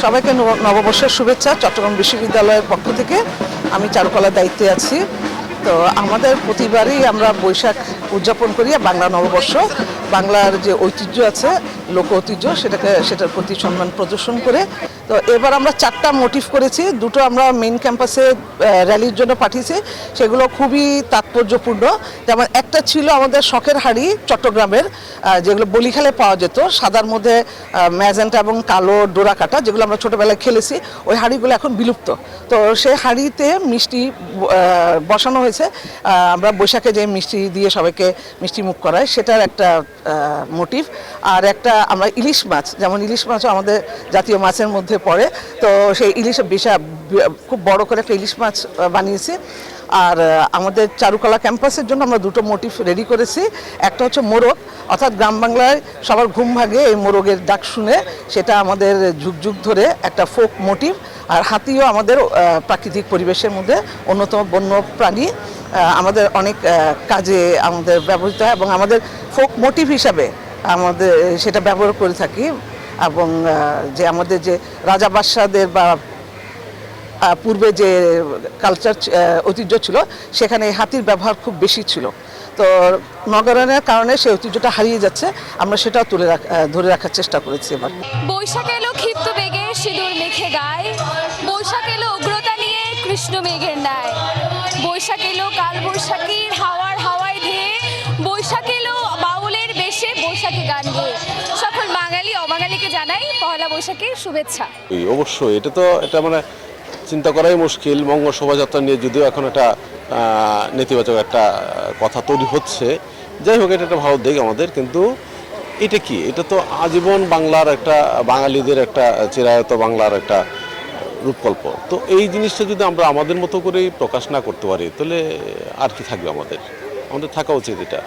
সবাইকে নব- নববর্ষের শুভেচ্ছা চট্টগ্রাম বিশ্ববিদ্যালয়ের পক্ষ থেকে। আমি চারুকলার দায়িত্বে আছি। তো আমাদের প্রতিবারই আমরা বৈশাখ উদযাপন করি বাংলা নববর্ষ। বাংলার যে ঐতিহ্য আছে লোক ঐতিহ্য, সেটাকে, সেটার প্রতি সম্মান প্রদর্শন করে। তো এবার আমরা চারটা মোটিভ করেছি, দুটো আমরা মেন ক্যাম্পাসে র্যালির জন্য পাঠিয়েছি, সেগুলো খুবই তাৎপর্যপূর্ণ। যেমন একটা ছিল আমাদের শখের হাড়ি চট্টগ্রামের যেগুলো বলিখালে পাওয়া যেত, সাদার মধ্যে ম্যাজেন্টা এবং কালো ডোরা কাটা যেগুলো আমরা ছোটোবেলায় খেলেছি, ওই হাঁড়িগুলো এখন বিলুপ্ত। তো সেই হাঁড়িতে মিষ্টি বসানো হয়েছে আমরা বৈশাখে যে মিষ্টি দিয়ে সবাইকে মিষ্টি মুখ করাই, সেটার একটা মোটিভ আর একটা আমরা ইলিশ মাছ, যেমন ইলিশ মাছও আমাদের জাতীয় মাছের মধ্যে পড়ে। তো সেই ইলিশ বিশা, খুব বড় করে একটা ইলিশ মাছ বানিয়েছি। আর আমাদের চারুকলা ক্যাম্পাসের জন্য আমরা দুটো মোটিভ রেডি করেছি। একটা হচ্ছে মোরগ। অর্থাৎ গ্রাম বাংলায় সবার ঘুম ভাগে এই মোরগের ডাক শুনে। সেটা আমাদের যুগ যুগ ধরে একটা ফোক মোটিভ আর হাতিও আমাদের প্রাকৃতিক পরিবেশের মধ্যে অন্যতম বন্য প্রাণী। আমাদের অনেক কাজে আমাদের ব্যবহৃত হয় এবং আমাদের ফোক মোটিভ হিসাবে আমাদের, সেটা ব্যবহার করে থাকি এবং যে আমাদের যে রাজা বাদশাদের বা পূর্বে যে কালচার ঐতিহ্য ছিল, সেখানে হাতির ব্যবহার খুব বেশি ছিল। তো নগরায়নের কারণে সেই ঐতিহ্যটা হারিয়ে যাচ্ছে, আমরা সেটাও তুলে ধরে রাখার চেষ্টা করেছি এবার। বৈশাখ এলো ক্ষিপ্ত বেগে, সিঁদুর মেখে গায়। বৈশাখ এলো উগ্রতা নিয়ে, কৃষ্ণ মেঘের ন্যায়। বৈশাখ এলো কাল বৈশাখীর হাওয়ার গান গেয়ে। সকল বাঙালি, অবাঙালিকে জানাই বৈশাখীর শুভেচ্ছা। অবশ্যই। এটা তো এটা মানে চিন্তা করাই মুশকিল। মঙ্গল শোভাযাত্রা নিয়ে যদিও এখন একটা নেতিবাচক একটা কথা তৈরি হচ্ছে। যাই হোক, এটা একটা ভালো দিক আমাদের। কিন্তু এটা কি? এটা তো আজীবন বাংলার একটা, বাঙালিদের একটা, চিরায়ত বাংলার একটা রূপকল্প। তো এই জিনিসটা যদি আমরা আমাদের মতো করেই প্রকাশ না করতে পারি, তাহলে আর কি থাকবে আমাদের? আমাদের থাকা উচিত এটা।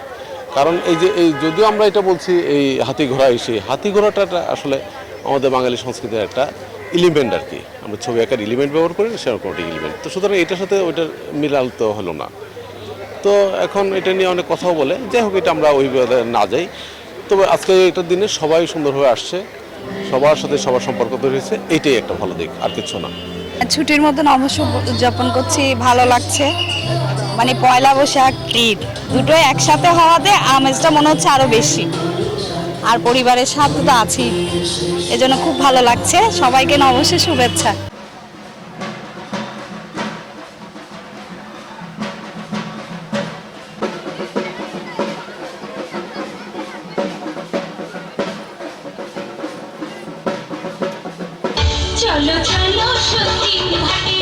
কারণ এই যে, এই যদিও আমরা এটা বলছি এই হাতি ঘোড়া এসে হাতি ঘোড়াটা আসলে আমাদের বাঙালি সংস্কৃতির একটা এলিমেন্ট আর কি। আমরা ছবি আঁকার এলিমেন্ট ব্যবহার করি, সেরকম একটা এলিমেন্ট তো সুতরাং এটার সাথে ওইটার মিলাল তো হলো না। তো এখন এটা নিয়ে অনেক কথাও বলে। যাই হোক, এটা আমরা ওইভাবে না যাই। তবে আজকে এটার দিনে সবাই সুন্দরভাবে আসছে। সবার সাথে সবার সম্পর্ক তৈরি হয়েছে। এইটাই একটা ভালো দিক, আর কিছু না। ছুটির মতন অবশ্য উদযাপন করছি, ভালো লাগছে। মানে পয়লা বৈশাখ ঈদ, দুটোই একসাথে হওয়াতে আমেজটা মনে হচ্ছে আরও বেশি। আর পরিবারের সাথে তো আছি, এজন্য খুব ভালো লাগছে। সবাইকে অবশ্যই শুভেচ্ছা। চলো 是幸福还是？